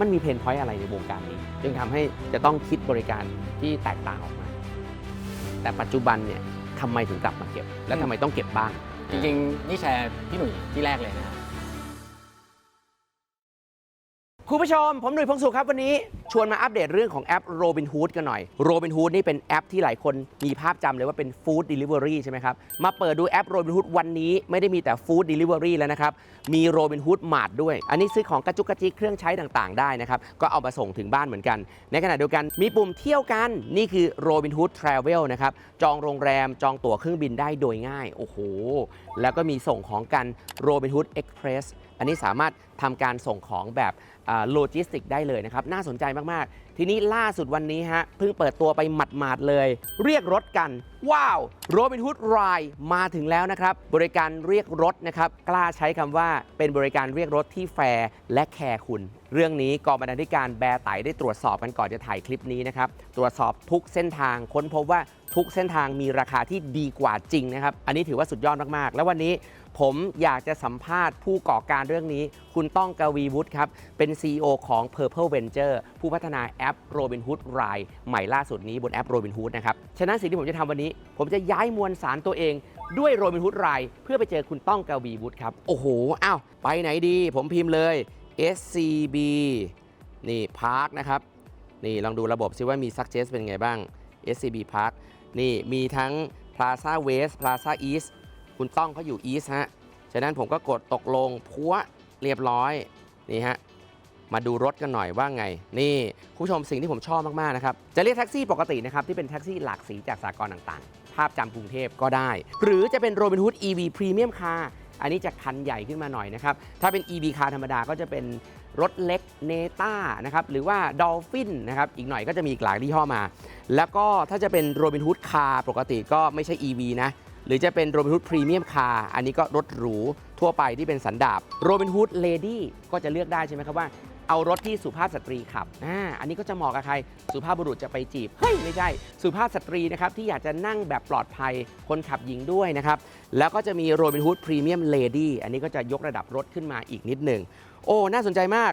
มันมีเพนพอยต์อะไรในวงการนี้ จึงทำให้จะต้องคิดบริการที่แตกต่างออกมา แต่ปัจจุบันเนี่ยทำไมถึงกลับมาเก็บ และทำไมต้องเก็บบ้าง จริงๆ นี่แชร์พี่หนุ่ยที่แรกเลยนะครับคุณผู้ชม ผมหนุ่ยพงศุขครับวันนี้ ชวนมาอัปเดตเรื่องของแอป Robinhood กันหน่อย Robinhood นี่เป็นแอปที่หลายคนมีภาพจำเลยว่าเป็น Food Delivery ใช่ไหมครับ มาเปิดดูแอป Robinhood วันนี้ไม่ได้มีแต่ Food Delivery แล้วนะครับ มี Robinhood Mart ด้วย อันนี้ซื้อของกระจุกกระจิกเครื่องใช้ต่างๆ ได้นะครับ ก็เอามาส่งถึงบ้านเหมือนกัน ในขณะเดียวกันมีปุ่มเที่ยวกันนี่คือ Robinhood Travel นะครับจองโรงแรมจองตั๋วเครื่องบินได้โดยง่ายโอ้โหแล้วก็มีส่งของกัน Robinhood Express อันนี้สามารถทำการส่งของแบบ โลจิสติกได้เลยนะครับ น่าสนใจมาก ๆ ทีนี้ล่าสุดวันนี้ฮะเพิ่งเปิดตัวไปหมัด ๆ เลย เรียกรถกันว้าว Robinhood Ride มาถึงแล้วนะครับ บริการเรียกรถนะครับ กล้าใช้คำว่าเป็นบริการเรียกรถที่แฟร์และแคร์คุณ เรื่องนี้กองบรรณาธิการแบร์ไตได้ตรวจสอบกันก่อนจะถ่ายคลิปนี้นะครับ ตรวจสอบทุกเส้นทางค้นพบว่าทุกเส้นทางมีราคาที่ดีกว่าจริงนะครับ อันนี้ถือว่าสุดยอดมากๆ แล้ววันนี้ผมอยากจะสัมภาษณ์ผู้ก่อการเรื่องนี้ คุณต้องกวีวุฒิครับ เป็น CEO ของ Purple Venture ผู้พัฒนาแอป Robinhood Ride ใหม่ล่าสุดนี้บนแอป Robinhood นะครับ ฉะนั้นสิ่งที่ผมจะทำวันนี้ผมจะย้ายมวลสารตัวเองด้วย Robinhood Ride เพื่อไปเจอคุณต้องกวีวุฒิครับ โอ้โห อ้าว ไปไหนดี ผมพิมพ์เลย SCB นี่ Park นะครับ นี่ ลองดูระบบซิว่ามี success เป็นไงบ้าง SCB Park นี่ มีทั้ง Plaza West Plaza East คุณต้องเขาอยู่ East ฮะ ฉะนั้นผมก็กดตกลงพัวเรียบร้อย นี่ฮะ มาดูรถกันหน่อยว่าไง นี่คุณผู้ชมสิ่งที่ผมชอบมาก ๆ นะครับ จะเรียกแท็กซี่ปกตินะครับ ที่เป็นแท็กซี่หลากสีจากสากลต่างๆ ภาพจำกรุงเทพก็ได้ หรือจะเป็น Robinhood EV Premium Car อันนี้จะคันใหญ่ขึ้นมาหน่อยนะครับ ถ้าเป็น EV Car ธรรมดาก็จะเป็นรถเล็กเนต้านะครับ หรือว่า Dolphin นะครับ อีกหน่อยก็จะมีอีกหลายยี่ห้อมา แล้วก็ถ้าจะเป็น Robinhood Car ปกติก็ไม่ใช่ EV นะหรือจะเป็น Robinhood Premium Car อันนี้ก็รถหรูทั่วไปที่เป็นสันดาป Robinhood Lady ก็จะเลือกได้ใช่ไหมครับว่า เอารถที่สุภาพสตรีขับอ่าอันนี้ก็จะเหมาะกับใคร สุภาพบุรุษจะไปจีบ เฮ้ย ไม่ใช่ สุภาพสตรีนะครับที่อยากจะนั่งแบบปลอดภัย คนขับหญิงด้วยนะครับ แล้วก็จะมี Robinhood Premium Lady อันนี้ก็จะยกระดับรถขึ้นมาอีกนิดหนึ่ง โอ้ น่าสนใจมาก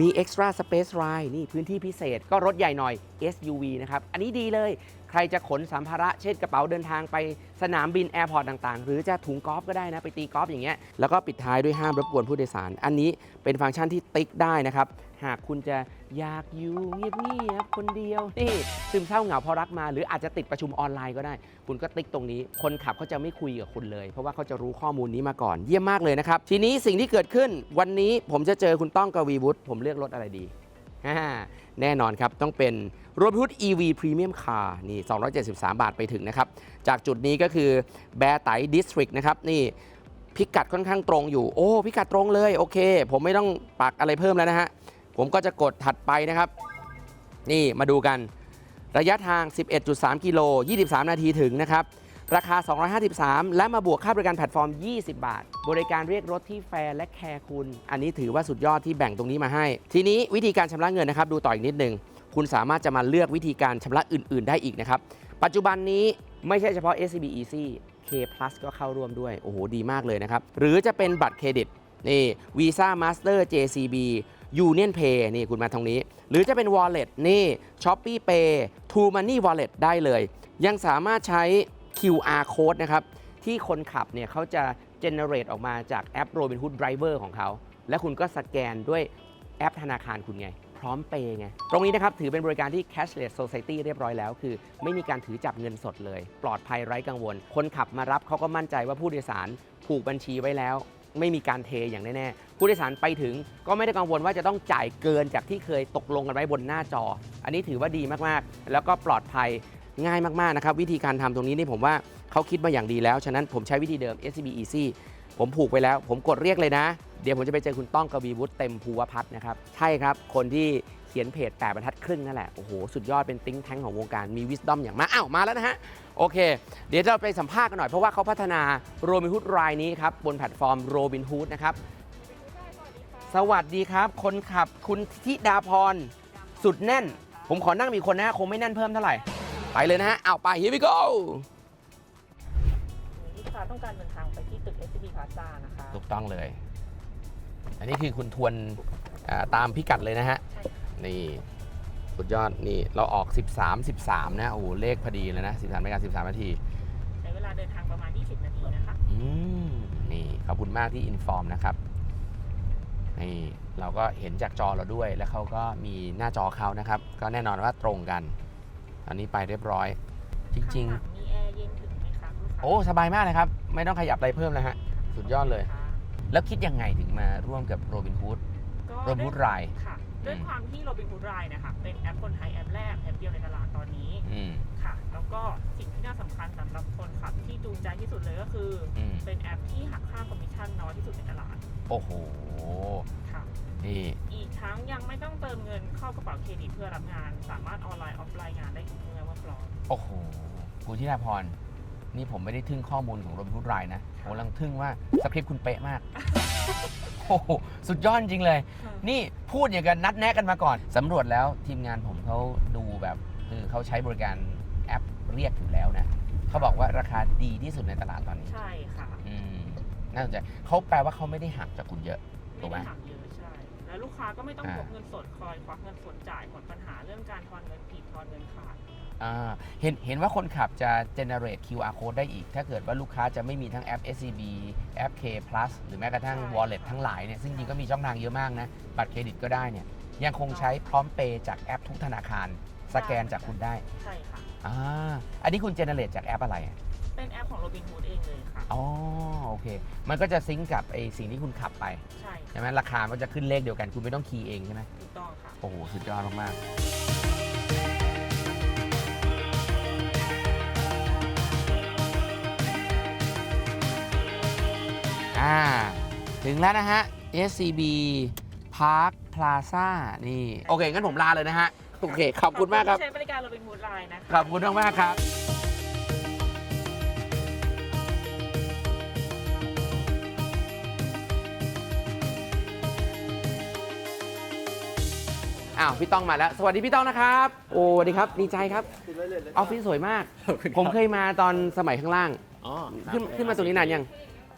มี Extra Space Ride นี่พื้นที่พิเศษ ก็รถใหญ่หน่อย SUV นะครับ อันนี้ดีเลย ครจะขนสัมภาระเช่นกระเป๋าเดินทางไปสนามบินแอร์พอร์ตต่างๆ หรือจะถุงกอล์ฟก็ได้นะ ไปตีกอล์ฟอย่างเงี้ยแล้วก็ปิดท้ายด้วยห้ามรบกวนผู้โดยสาร อันนี้เป็นฟังก์ชันที่ติ๊กได้นะครับ หากคุณจะอยากอยู่เงียบๆคนเดียวนี่ซึมเศร้าเหงาเพราะรักมา หรืออาจจะติดประชุมออนไลน์ก็ได้ คุณก็ติ๊กตรงนี้ คนขับเขาจะไม่คุยกับคุณเลย เพราะว่าเขาจะรู้ข้อมูลนี้มาก่อนเยี่ยมมากเลยนะครับทีนี้สิ่งที่เกิดขึ้นวันนี้ผมจะเจอคุณต้องกวีวุฒิผมเลือกรถอะไรดี แน่นอนครับ ต้องเป็น Robinhood EV Premium Car นี่ 273 บาทไปถึงนะครับ จากจุดนี้ก็คือแบร์ไตดิสทริกนะครับ นี่พิกัดค่อนข้างตรงอยู่ โอ้ พิกัดตรงเลย โอเค ผมไม่ต้องปักอะไรเพิ่มแล้วนะฮะ ผมก็จะกดถัดไปนะครับ นี่มาดูกัน ระยะทาง 11.3 กิโล 23 นาทีถึงนะครับ ราคา 253 และมาบวกค่าบริการแพลตฟอร์ม 20 บาท บริการเรียกรถที่แฟร์และแคร์คุณ อันนี้ถือว่าสุดยอดที่แบ่งตรงนี้มาให้ ทีนี้วิธีการชำระเงินนะครับ ดูต่ออีกนิดนึง คุณสามารถจะมาเลือกวิธีการชำระอื่น ๆ ได้อีกนะครับ ปัจจุบันนี้ไม่ใช่เฉพาะ SCB Easy K Plus ก็เข้าร่วมด้วย โอ้โห ดีมากเลยนะครับ หรือจะเป็นบัตรเครดิต นี่ Visa Master JCB Union Pay นี่คุณมาตรงนี้ หรือจะเป็น Wallet นี่ Shopee Pay True Money Wallet ได้เลย ยังสามารถใช้ QR code นะครับ ที่คนขับเนี่ยเขาจะ generate ออกมาจากแอป Robinhood Driver ของเขา และคุณก็สแกนด้วยแอปธนาคารคุณไง พร้อมเปย์ไง ตรงนี้นะครับ ถือเป็นบริการที่ cashless society เรียบร้อยแล้ว คือ ไม่มีการถือจับเงินสดเลย ปลอดภัยไร้กังวล คนขับมารับเขาก็มั่นใจว่าผู้โดยสารผูกบัญชีไว้แล้ว ไม่มีการเทอย่างแน่ๆผู้โดยสารไปถึงก็ไม่ได้กังวลว่าจะต้องจ่ายเกินจากที่เคยตกลงกันไว้บนหน้าจอ อันนี้ถือว่าดีมากๆ แล้วก็ปลอดภัย ง่ายมากๆนะครับวิธีการทำตรงนี้นี่ผมว่าเขาคิดมาอย่างดีแล้ว ฉะนั้นผมใช้วิธีเดิม SCB Easy ผมผูกไปแล้ว ผมกดเรียกเลยนะ เดี๋ยวผมจะไปเจอคุณต้องกวีวุฒิเต็มภูวพัฒน์นะครับใช่ครับ คนที่เขียนเพจแปดบรรทัดครึ่งนั่นแหละ โอ้โห สุดยอดเป็นติ้งแท้งของวงการมีวิส d อมอย่างมากอ้าวมาแล้วนะฮะ โอเค เดี๋ยวเราไปสัมภาษณ์กันหน่อย เพราะว่าเขาพัฒนา Robinhood รายนี้ครับ บนแพลตฟอร์ม Robinhood นะครับสวัสดีครับ คนขับคุณธิดาพรสุดแน่น ผมขอนั่งมีคนนะฮะคงไม่แน่นเพิ่มเท่าไหร่ ไปเลยนะฮะเอาไป here we go ลูกค้าต้องการเดินทางไปที่ตึก SCB Plaza นะคะ ถูกต้องเลย อันนี้คือคุณทวนอ่าตามพิกัดเลยนะฮะ ใช่นี่ สุดยอดนี่ เราออก 13 13 นะ โอ้โห เลขพอดีเลยนะ 13นาฬิกา13 นาที ใช้เวลาเดินทางประมาณ 20 นาทีนะคะ อืม นี่ ขอบคุณมากที่อินฟอร์มนะครับ นี่ เราก็เห็นจากจอเราด้วย แล้วเขาก็มีหน้าจอเขานะครับ ก็แน่นอนว่าตรงกันต อนนี้ไปเรียบร้อย จริงข้างหลัมีแอร์เย็นถึงไหมคะลูกๆค้าโอ้ สบายมากเลยครับ ไม่ต้องขยับอะไรเพิ่มเลยฮะ สุดยอดเลย ค่ะแล้วคิดยังไงถึงมาร่วมกับโรบินฮูด ก็โรบินฮูดราย ค่ะด้วยความที่โรบินฮูดรายนะคะเป็นแอปคนไทยแอปแรกแอปเดียวในตลาดตอนนี้อืม ค่ะ แล้วก็สิ่งที่น่าสำคัญสำหรับคนขับที่จูงใจที่สุดเลยก็คือออืม เป็นแอปที่หักค่าคอมมิชชั่นน้อยที่สุดในตลาดโอ้โห ค่ะ นี่ อีก ทั้งยังไม่ต้องเติมเงินเข้ากระเป๋าเครดิตเพื่อรับงาน สามารถออนไลน์ออฟไลน์งานได้ทุกเมื่อเมื่อพร้อม โอ้โหคุณธิดาพร นี่ผมไม่ได้ทึ่งข้อมูลของโรบินฮูดรายนะผมกำลังทึ่งว่าสคริปต์คุณเป๊ะมาก โอ้โห สุดยอดจริงเลยนี่พูดอย่างกันนัดแนะกันมาก่อน สำรวจแล้วทีมงานผมเขาดูแบบคือเขาใช้บริการแอปเรียกอยู่แล้วนะ เขาบอกว่าราคาดีที่สุดในตลาดตอนนี้ ใช่ค่ะ อืม น่าสนใจเขาแปลว่าเขาไม่ได้หักจากคุณเยอะ ถูกไหมไม่ได้หักเยอะใช่ แล้วลูกค้าก็ไม่ต้องอ่าพกเงินสดคอยควักเงินสดจ่ายหมดปัญหาเรื่องการทอนเงินผิดทอนเงินขาดอ่าเห็นเห็นว่าคนขับจะ generate QR code ได้อีก ถ้าเกิดว่าลูกค้าจะไม่มีทั้งแอป SCB แอป K plus หรือแม้กระทั่งใช่ wallet ค่ะทั้งหลายเนี่ยซึ่งจริงๆก็มีช่องทางเยอะมากนะ บัตรเครดิตก็ได้เนี่ยยังคงใช้พร้อมเปย์จากแอปทุกธนาคาร สแกนจากคุณได้ ใช่ค่ะอ่าอันนี้คุณ generate จากแอปอะไรอะ เป็นแอปของโรบินฮูดเองเลยค่ะ อ๋อโอเค มันก็จะซิงก์กับไอสิ่งที่คุณขับไปใช่ใช่ไหมราคามันจะขึ้นเลขเดียวกันคุณไม่ต้องคีย์เองใช่ไหมถูกต้องค่ะ โอ้โหสุดยอดมากๆ อ่าถึงแล้วนะฮะ SCB Park Plaza นี่ โอเค งั้นผมลาเลยนะฮะ โอเค ขอบคุณมากครับใช้บริการโรบินฮูดไลน์นะคะ ขอบคุณมากๆครับ อ้าวพี่ต้องมาแล้ว สวัสดีพี่ต้องนะครับ โอ้สวัสดีครับดีใจครับออฟฟิศสวยมากผมเคยมาตอนสมัยข้างล่าง อ๋อขึ้นขึ้นมาตรงนี้นานยัง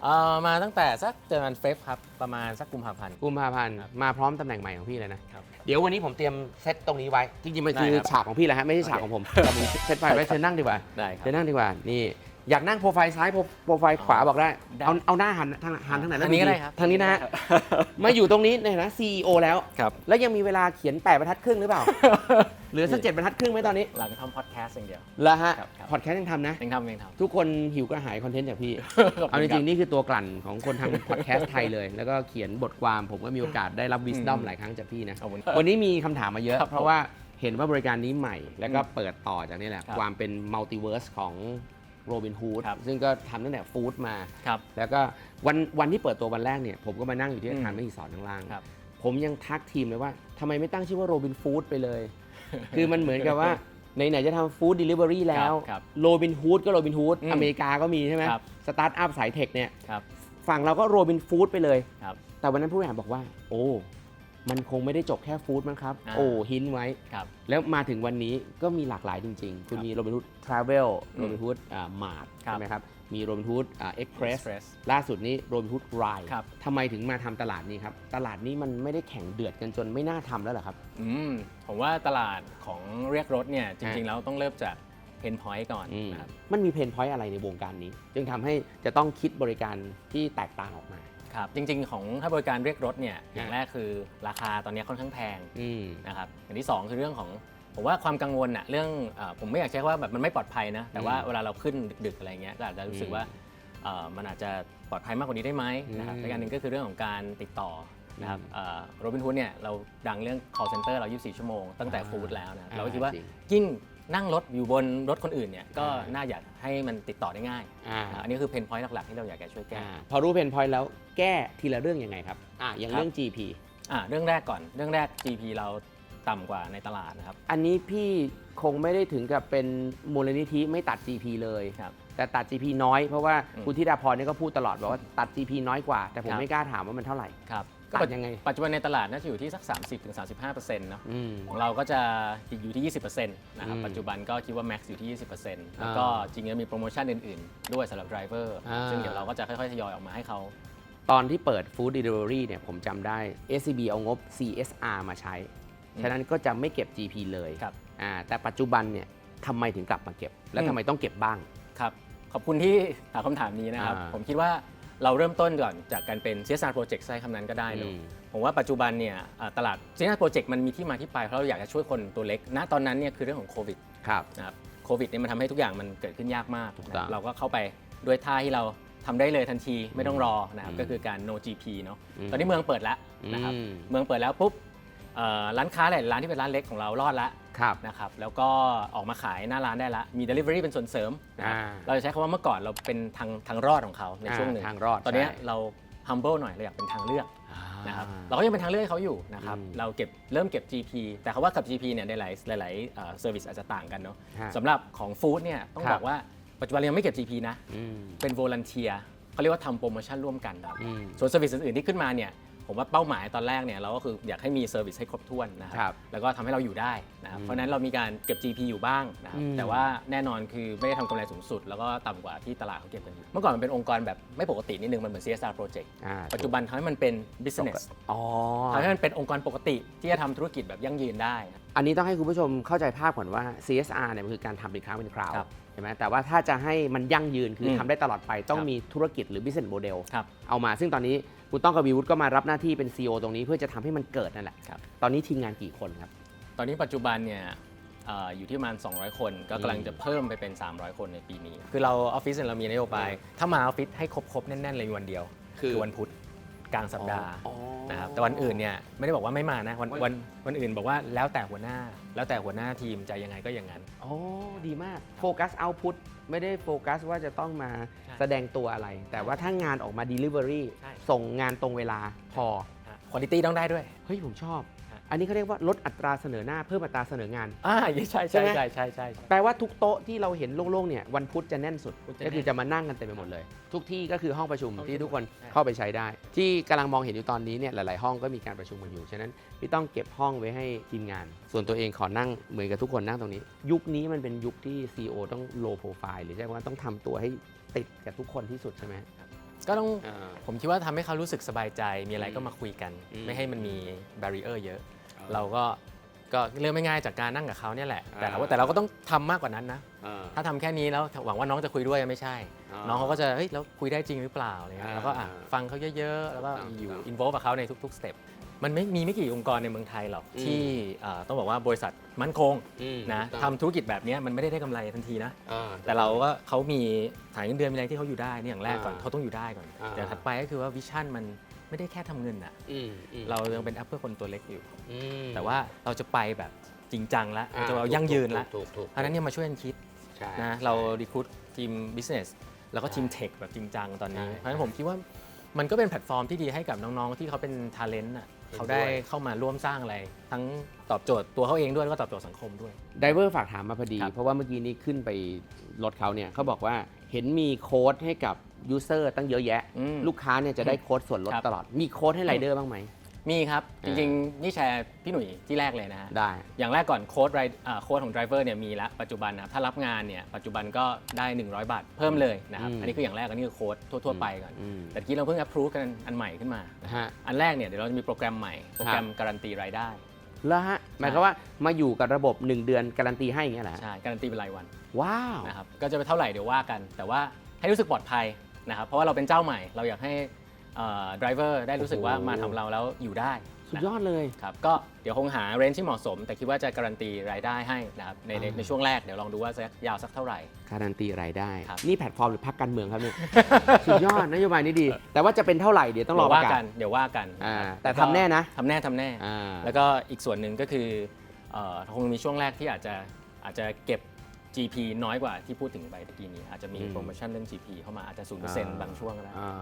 เอ่อมาตั้งแต่สักเดือนเฟบครับ ประมาณสักกุมภาพันธ์ กุมภาพันธ์ครับมาพร้อมตำแหน่งใหม่ของพี่เลยนะ ครับเดี๋ยววันนี้ผมเตรียมเซตตรงนี้ไว้ จริงๆมันคือได้ครับฉากของพี่แหละฮะไม่ใช่ฉากของผมแต่ผมเซตไฟไว้เชิญนั่งดีกว่าได้ครัเชิบญนั่งดีกว่านี่ อยากนั่งโปรไฟล์ซ้ายโปรโปรไฟล์ขวาบอกได้ ได้เอาเอาหน้าหันทางหันทางไหนทางนี้ก็ได้ครับ ทางนี้นะฮะมาอยู่ตรงนี้ในฐานะ CEO แล้ว ครับ แล้วยังมีเวลาเขียนแปดบรรทัดครึ่งหรือเปล่า เหลือสักเจ็ดบรรทัดครึ่งไหมตอนนี้หลังทำพอดแคสต์อย่างเดียวแล้วฮะครับครับ พอดแคสต์ยังทำนะ ยังทำยังทำทุกคนหิวกระหายคอนเทนต์จากพี่ ขบเอาคุจณคริบงๆ นี่คือตัวกลั่นของคนทำ พอดแคสต์ไทยเลย แล้วก็เขียนบทความผมก็มีโอกาสได้รับวิสดอมอืมหลายครั้งจากพี่นะ ขอบคุณวันนี้มีคำถามมาเยอะ ครับเพราะว่าเห็นว่าบริการนี้ใหม่ แล้วก็อืมเปิดต่อจากนี่แหละ ครับ ความเป็นมัลติเวิร์สของ โรบินฮูดครับซึ่งก็ทำตั้งแต่ฟู้ดมา ครับ แล้วก็วันวันที่เปิดตัววันแรกเนี่ยผมก็มานั่งอยู่ที่อาคารอืมไม่กี่สอนข้างล่าง ครับ ผมยังทักทีมเลยว่าทำไมไม่ตั้งชื่อว่าโรบินฟู้ดไปเลย คือมันเหมือนกับว่าไหนๆจะทำฟู้ดเดลิเวอรี่แล้วครับโรบินฮูดก็โรบินฮูดอืมอเมริกาก็มีใช่ไหมครับ สตาร์ทอัพสายเทคเนี่ยครับ ฝั่งเราก็โรบินฟู้ดไปเลย ครับ แต่วันนั้นผู้บริหารบอกว่า โอ้ มันคงไม่ได้จบแค่ฟู้ดมั้งครับ อ่า โอ้หินไว้ ครับ แล้วมาถึงวันนี้ก็มีหลากหลายจริง ๆ คุณครับมีโรบินฮูดทราเวลอืมโรบินฮูดมาร์ทครับ ใช่ไหมครับ มีโรบินฮูดเอ็กเพรส Express ล่าสุดนี้โรบินฮูดไรครับ ทำไมถึงมาทำตลาดนี้ครับ ตลาดนี้มันไม่ได้แข่งเดือดกันจนไม่น่าทำแล้วเหรอครับ อืมผมว่าตลาดของเรียกรถเนี่ยจริง ๆ แล้วต้องเริ่มจากเพนพอยต์ก่อนอืมนะครับ มันมีเพนพอยต์อะไรในวงการนี้ จึงทำให้จะต้องคิดบริการที่แตกต่างออกมา ครับจริง ๆ ของถ้าบริการเรียกรถเนี่ยอย่างฮะแรกคือราคาตอนนี้ค่อนข้างแพงอืม นะครับอย่างที่ 2 คือเรื่องของผมว่าความกังวลอะเรื่องเออผมไม่อยากใช้คำว่าแบบมันไม่ปลอดภัยนะแต่ว่าอืมเวลาเราขึ้นดึกๆอะไรเงี้ยก็อาจจะรู้สึกอืมว่าเอ่อมันอาจจะปลอดภัยมากกว่านี้ได้ไหมนะครับอืมและการหนึ่งก็คือเรื่องของการติดต่อนะครับอืมโรบินฮูดเนี่ยเราดังเรื่อง call center เรา 24 ชั่วโมงตั้งแต่อ่าฟู้ดแล้วนะอ่าเราก็คิดว่าจริง ยิ่ง นั่งรถอยู่บนรถคนอื่นเนี่ยก็อ่าน่าอยากให้มันติดต่อได้ง่ายอ่าอ่าอันนี้คือเพนพอยต์หลักๆที่เราอยากจะช่วยแก้ อ่าพอรู้เพนพอยต์แล้วแก้ทีละเรื่องยังไงครับอ่าอย่างครับ เรื่อง GP อ่าเรื่องแรกก่อนเรื่องแรก GP เราต่ำกว่าในตลาดนะครับ อันนี้พี่คงไม่ได้ถึงกับเป็นมูลนิธิไม่ตัด GP เลย ครับ แต่ตัด GP น้อยเพราะว่าอืมคุณธิดาพรเนี่ยก็พูดตลอดบอกว่าตัด GP น้อยกว่า แต่ผมครับ ไม่กล้าถามว่ามันเท่าไหร่ ครับ ตัดยังไง ปัจจุบันในตลาดน่าจะอยู่ที่สัก 30-35%เนาะอืม ของเราก็จะอยู่ที่ 20%นะครับอืมปัจจุบันก็คิดว่า max อยู่ที่ 20%แล้วก็จริงๆมีโปรโมชั่นอื่นๆ ด้วยสำหรับ driver อ่า ซึ่งเดี๋ยวเราก็จะค่อยๆทยอยออกมาให้เขา ตอนที่เปิด Food Delivery เนี่ยผมจำได้ SCB เอางบ CSR มาใช้ ฉะนั้นก็จะไม่เก็บ GP เลยครับอ่าแต่ปัจจุบันเนี่ยทำไมถึงกลับมาเก็บ และอืม ทำไมต้องเก็บบ้าง ครับ ขอบคุณที่ถามคำถามนี้นะครับ อ่าผมคิดว่า เราเริ่มต้นก่อนจากการเป็น CSR Project ใช้คำนั้นก็ได้เนอือะมผมว่าปัจจุบันเนี่ยอ่าตลาด CSR Project มันมีที่มาที่ไปเพราะเราอยากจะช่วยคนตัวเล็ก ณตอนนั้นเนี่ยคือเรื่องของโควิด ครับ นะครับโควิดเนี่ยมันทำให้ทุกอย่างมันเกิดขึ้นยากมากถูกนะต้องเราก็เข้าไปด้วยท่าที่เราทำได้เลยทันทีไม่ต้องรอนะครับอืมก็คือการ no GP เนาะอืม ตอนนี้เมืองเปิดแล้วนะครับอืม เมืองเปิดแล้วปุ๊บเอ่อร้านค้าหลายร้านที่เป็นร้านเล็กของเรารอดแล้ว ครับนะครับแล้วก็ออกมาขายหน้าร้านได้ละมี Delivery เป็นส่วนเสริมนะครับอ่าเราจะใช้คำว่าเมื่อก่อนเราเป็นทางทางรอดของเขาในช่วงหนึ่งอ่าทางรอดตอนเนี้ยใช่ เรา humble หน่อยเราอยากเป็นทางเลือกอ่านะครับเราก็ยังเป็นทางเลือกให้เขาอยู่นะครับอืมเราเก็บเริ่มเก็บ GP แต่คำว่ากับ GP เนี่ยในหลายหลายเซอร์วิสอาจจะต่างกันเนาะฮะสำหรับของฟู้ดเนี่ยต้องครับ บอกว่าปัจจุบันเรายังไม่เก็บ GP นะ อืม เป็น volunteer เขาเรียกว่าทำโปรโมชั่นร่วมกันนะครับอืมส่วนเซอร์วิสอื่นๆที่ขึ้นมาเนี่ย ผมว่าเป้าหมายตอนแรกเนี่ยเราก็คืออยากให้มีเซอร์วิสให้ครบถ้วนนะคครัรับแล้วก็ทำให้เราอยู่ได้นะครับอืมเพราะฉะนั้นเรามีการเก็บ GP อยู่บ้างนะครับอืมแต่ว่าแน่นอนคือไม่ได้ทำกำไรสูงสุด แล้วก็ต่ำกว่าที่ตลาดเขาเก็บกันอยู่ เมื่อก่อนมันเป็นองค์กรแบบไม่ปกตินิดนึงมันเหมือน CSR project อ่า ปัจจุบันทำให้มันเป็น business อ๋อ ทำให้มันเป็นองค์กรปกติที่จะทำธุรกิจแบบยั่งยืนได้ อันนี้ต้องให้คุณผู้ชมเข้าใจภาพก่อนว่า CSR เนี่ยมันคือการทำเป็นครั้งเป็นคราวครับใช่ไหมแต่ว่าถ้าจะให้มันยั่งยืนคืออมทำได้ตลอดไปต้องครับมีธุรกิจหรือ business model ครับเอามา ซึ่งตอนนี้คุณต้องกวีวุฒิก็มารับหน้าที่เป็น CEO ตรงนี้เพื่อจะทำให้มันเกิดนั่นแหละครับ ตอนนี้ทีมงานกี่คนครับ ตอนนี้ปัจจุบันเนี่ยเอ่ออยู่ที่ประมาณ 200 คน ก็กำลังจะเพิ่มไปเป็น 300 คนในปีนี้ คือเราออฟฟิศเนี่ยเรามีนโยบาย ถ้ามาออฟฟิศให้ครบๆ แน่น ๆ เลยมีวันเดียว คือวันพุธ กลางสัปดาห์อ๋อ นะครับแต่วันอื่นเนี่ยไม่ได้บอกว่าไม่มานะวันวันวันอื่นบอกว่าแล้วแต่หัวหน้า แล้วแต่หัวหน้าทีมจะยังไงก็อย่างนั้นอ๋อดีมากโฟกัสเอาพุตไม่ได้โฟกัสว่าจะต้องมาใช่แสดงตัวอะไร แต่ว่าถ้างานออกมา Delivery ใช่ ส่งงานตรงเวลาพอ คุณภาพต้องได้ด้วย เฮ้ย ผมชอบฮะ อันนี้เขาเรียกว่าลดอัตราเสนอหน้าเพิ่มอัตราเสนองาน อ่าใช่ใช่ใช่ไหมใช่ใช่ใช่ แปลว่าทุกโต๊ะที่เราเห็นโล่งๆเนี่ยวันพุธจะแน่นสุด พุธจะก็คือแน่นจะมานั่งกันเต็มไปหมดเลย ทุกที่ก็คือห้องประชุมห้องประชุมที่ทุกคนใช่ เข้าไปใช้ได้ ที่กำลังมองเห็นอยู่ตอนนี้เนี่ยหลายๆห้องก็มีการประชุมกันอยู่ ฉะนั้นพี่ต้องเก็บห้องไว้ให้ทีมงาน ส่วนตัวเองขอนั่งเหมือนกับทุกคนนั่งตรงนี้ ยุคนี้มันเป็นยุคที่ CEO ต้อง low profile หรือใช่ว่าต้องทำตัวให้ติดกับทุกคนที่สุดใช่ไหมก็ต้องอ่า ผมคิดว่าทำให้เขารู้สึกสบายใจ มีอะไรอืมก็มาคุยกัน อืม ไม่ให้มันมี barrier เยอะอ่า เราก็ก็เรื่องไม่ง่ายจากการนั่งกับเขาเนี่ยแหละ แต่อ่าว่าแต่เราก็ต้องทำมากกว่านั้นนะ อ่า ถ้าทำแค่นี้แล้วหวังว่าน้องจะคุยด้วยไม่ใช่ อ่าน้องเขาก็จะเฮ้ยแล้วคุยได้จริงหรือเปล่าอะไรเงี้ยอ่าแล้วก็อะฟังเขาเยอะๆ แล้วก็ถูกต้องอยู่ถูกต้องอินโวกับเขาในทุก ๆ สเต็ปมันไม่มีไม่กี่องค์กรในเมืองไทยหรอก อืม ที่เอ่อต้องบอกว่าบริษัทมั่นคงอืมนะถูกต้องทำธุรกิจแบบเนี้ยมันไม่ได้ได้กำไรทันทีนะ อ่า แต่เราก็เขามีฐานเงินเดือนมีอะไรที่เขาอยู่ได้นี่อย่างแรกก่อนอ่าเขาต้องอยู่ได้ก่อน อ่า แต่ถัดไปก็คือว่าวิชั่นมัน ไม่ได้แค่ทำเงินอะอืมอืมเรายังเป็นแอปเพื่อคนตัวเล็กอยู่ อืมแต่ว่าเราจะไปแบบจริงจังแล้วอ่เราจะเอายั่งยืนแล้วถูกถูกเพราะฉะนั้นเนี่ยมาช่วยกันคิดใช่นะเราดีคูดทีม business แล้วก็ทีมใช่เทคแบบจริงจังตอนนี้ ใช่ เพราะฉะนั้นผมคิดว่า มันก็เป็นแพลตฟอร์มที่ดีให้กับน้องๆ ที่เขาเป็น talent อะเห็นด้วยเขาได้เข้ามาร่วมสร้างอะไร ทั้งตอบโจทย์ตัวเขาเองด้วยแล้วก็ตอบโจทย์สังคมด้วย ไดเวอร์ฝากถามมาพอดี ครับเพราะว่าเมื่อกี้นี้ขึ้นไปรถเขาเนี่ยเขาบอกว่าเห็นมีโค้ดให้กับยูเซอร์ตั้งเยอะแยะ อืมลูกค้าเนี่ยจะได้โค้ดส่วนลดครับ ตลอด มีโค้ดให้ไรเดอร์บ้างไหม มีครับจอ่าริงๆ นี่แชร์พี่หนุ่ยที่แรกเลยนะฮะได้ อย่างแรกก่อนโค้ดไรอ่าโค้ดของ driver เนี่ยมีแล้วปัจจุบันนะครับถ้ารับงานเนี่ยปัจจุบันก็ได้ 100 บาทเพิ่มเลยนะครับ อืมอันนี้คืออย่างแรกอันนี้คือโค้ดทั่วๆไปก่อน อืมแต่ทีเราเพิ่ง approve กันอันใหม่ขึ้นมา ฮะ อันแรกเนี่ยเดี๋ยวเราจะมีโปรแกรมใหม่โปรแกรมการันตีรายได้ แล้วฮะ หมายความว่ามาอยู่กับระบบ 1 เดือนการันตีให้อย่างเงี้ยเหรอฮะใช่การันตีเป็นรายวันว้าว นะครับก็จะไปเท่าไหร่เดี๋ยวว่ากัน แต่ว่าให้รู้สึกปลอดภัยนะครับเพราะว่าเราเป็นเจ้าใหม่เราอยากให้ ดรเวอร์ได้รู้สึกว่าโอ้โหมาทำเราแล้วอยู่ได้สุดยอดเลย ครับก็เดี๋ยวคงหาเรนจ์ที่เหมาะสม แต่คิดว่าจะการันตีรายได้ให้นะครับในในอ่า ในช่วงแรกเดี๋ยวลองดูว่าจะยาวสักเท่าไหร่ การันตีรายได้ ครับ นี่แพลตฟอร์มหรือพักการเมืองครับเนี่ย สุดยอดนโยบายนี้ดี แต่ว่าจะเป็นเท่าไหร่เดี๋ยวต้องรอเดี๋ยวประาว่ากกัศนเดี๋ยวว่ากันอ่าครับแต่ล้วก็ทำแน่นะทำแน่ทำแน่ อ่า แล้วก็อีกส่วนหนึ่งก็คือเอ่อคงมีช่วงแรกที่อาจจะอาจจะเก็บ GP น้อยกว่าที่พูดถึงไปตะกี้นี้ อาจจะมีอืม โปรโมชั่นเรื่อง GP เข้ามาอาจจะอ่า0%บางช่วงก็ได้ อ่า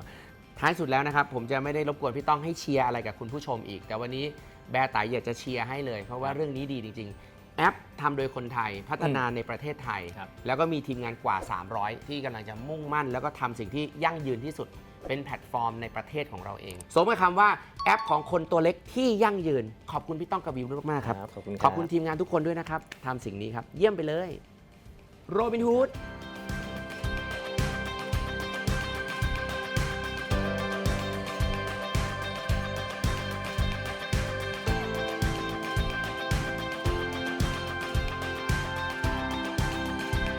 ท้ายสุดแล้วนะครับ ผมจะไม่ได้รบกวนพี่ต้องให้เชียร์อะไรกับคุณผู้ชมอีก แต่วันนี้แบร์ไตอยากจะเชียร์ให้เลย เพราะว่าเรื่องนี้ดีจริง ๆ แอปทำโดยคนไทยพัฒนาในประเทศไทย ครับ แล้วก็มีทีมงานกว่า 300 ที่กำลังจะมุ่งมั่น แล้วก็ทำสิ่งที่ยั่งยืนที่สุดเป็นแพลตฟอร์มในประเทศของเราเอง สมกับคำว่าแอปของคนตัวเล็กที่ยั่งยืน ขอบคุณพี่ต้องกบวิวมากๆครับ ขอบคุณขอบคุณทีมงานทุกคนด้วยนะครับทำสิ่งนี้ครับ เยี่ยมไปเลยโรบินฮูด